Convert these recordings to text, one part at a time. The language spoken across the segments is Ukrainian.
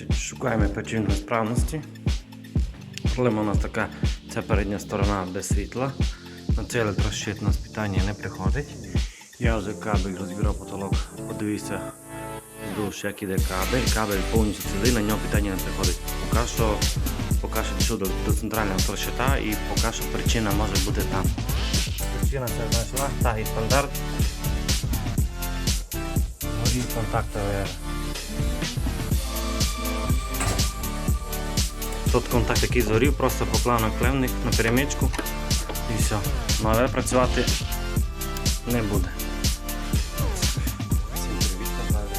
Значить, Шукаємо причину несправності. Проблема у нас така, ця передня сторона без світла. На цей електрощит у нас питання не приходить. Я вже кабель розбирав потолок, подивився вздовж, як іде кабель. Кабель повністю цілий, на нього питання не приходить. Поки що, поки що дійшов до, до центрального електрощита і поки що причина може бути там. Причина це знайшла, так і стандарт. Горів контакт Тут контакт який згорів, просто поклав на клемник на перемичку і все. Ну, але працювати не буде. Всім привіт, Наталя.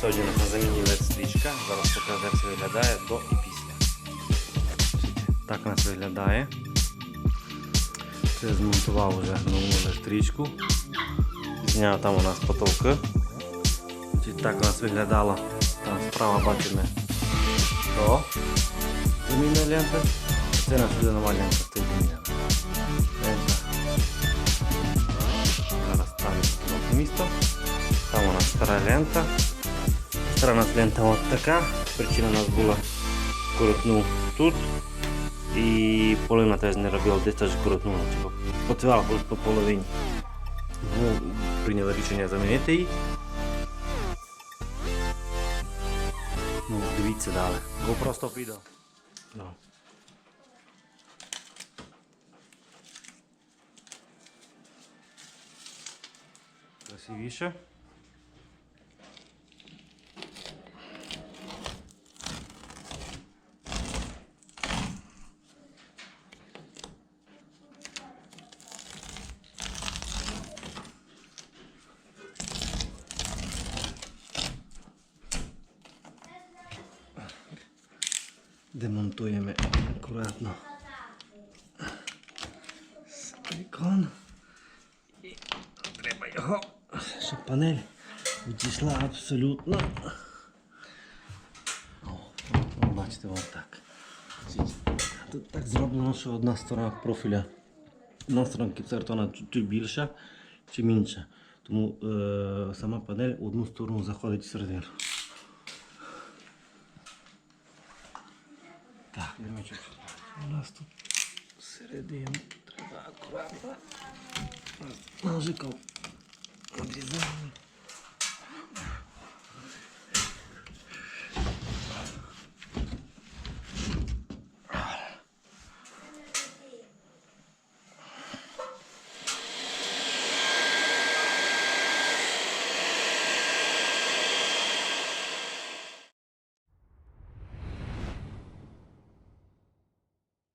Сьогодні на заміні LED стрічка. Зараз покажу, як це виглядає до і після. Так у нас виглядає. Це змонтував вже нову LED стрічку. Зняв там у нас потолки. Так у нас виглядало. Там справа бачимо то лента. Це наша буде нова лента стоїть замінена. Зараз ставлю місто. Там у нас стара лента. Стара у нас лента от така. Причина у нас була коротнув тут. І половина теж не робила, десь теж коротнула. Типу, поцвала по, по половині. Ну, прийняли рішення замінити її. Ну, дивіться далі. Бо просто відео. Ну. Красивіше. Демонтуємо акуратно силикон. І треба його, щоб панель відійшла абсолютно. О, бачите, ось так. Тут так зроблено, що одна сторона профіля, одна сторона кіпсартона чуть-чуть більша, чим інша. Тому е, сама панель одну сторону заходить всередину. Так. У нас тут середину треба акуратно. Ножиком обрізаємо.